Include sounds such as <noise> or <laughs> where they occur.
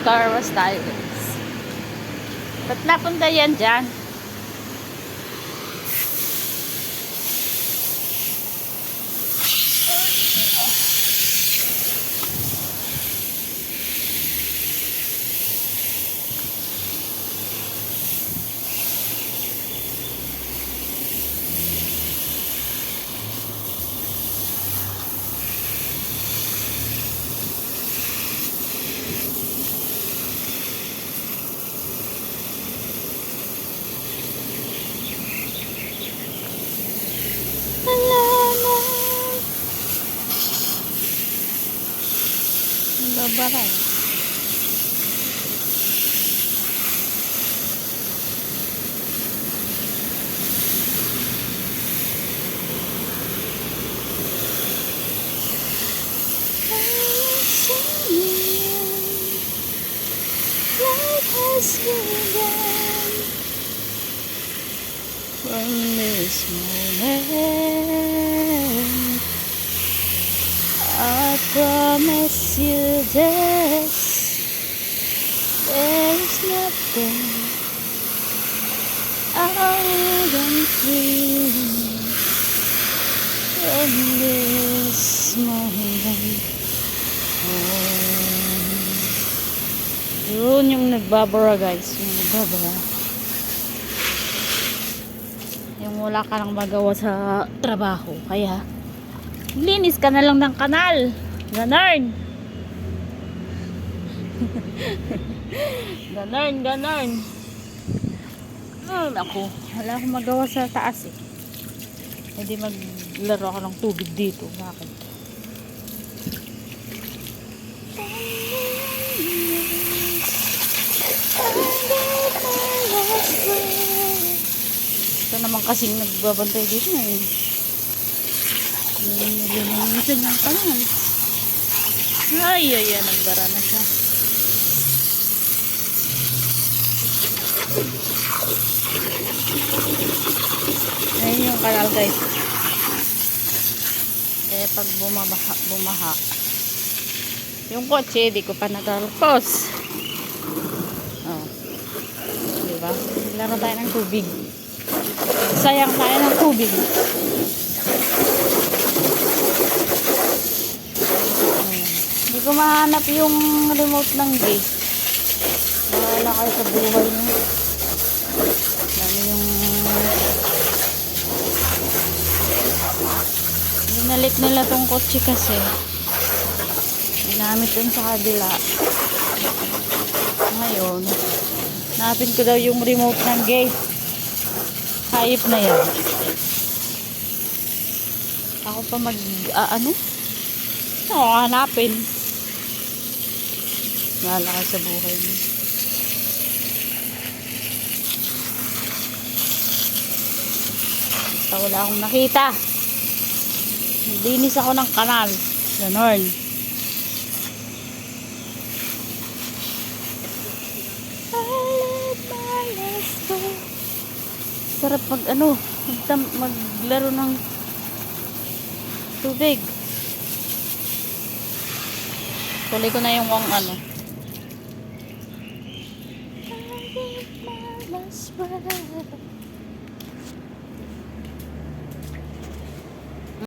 Car wash tayo guys. Ba't napunta yan dyan? Babaray. From this moment. I promise you this. There's nothing I wouldn't do from this moment. on. Yun yung nagbabara guys. Yung nagbabara. Yung wala ka nang magawa sa trabaho. Kaya, linis ka na lang ng kanal. Ganarn. <laughs> ganarn, ganarn. Hmm, ako. Wala akong magawa sa taas eh. Hindi maglaro ako ng tubig dito. Bakit? Ito naman kasing nagbabantay dito eh. Nililinisan ang kanal. Ay, ay, ay, nagbara na siya. Ayun yung kanal guys. Kaya pag bumaha, bumaha, yung kotse, di ko pa natalpos. Oh. Diba? Laro tayo ng tubig. Sayang tayo ng tubig. Ayan. Hindi ko mahanap yung remote ng gate. Wala kayo sa buhay niyo. Ano yung... Binalit nila tong kotse kasi. Ginamit dun sa kabila. Ngayon, napin ko daw yung remote ng gate. Hayop na yan. Ako pa mag, ah, ano? Ako hanapin. Bahala ka sa buhay mo. Basta wala akong nakita. Linis ako ng kanal. Ganon. Sarap pag ano, magtam, maglaro ng tubig. Tuloy ko na yung wang ano. I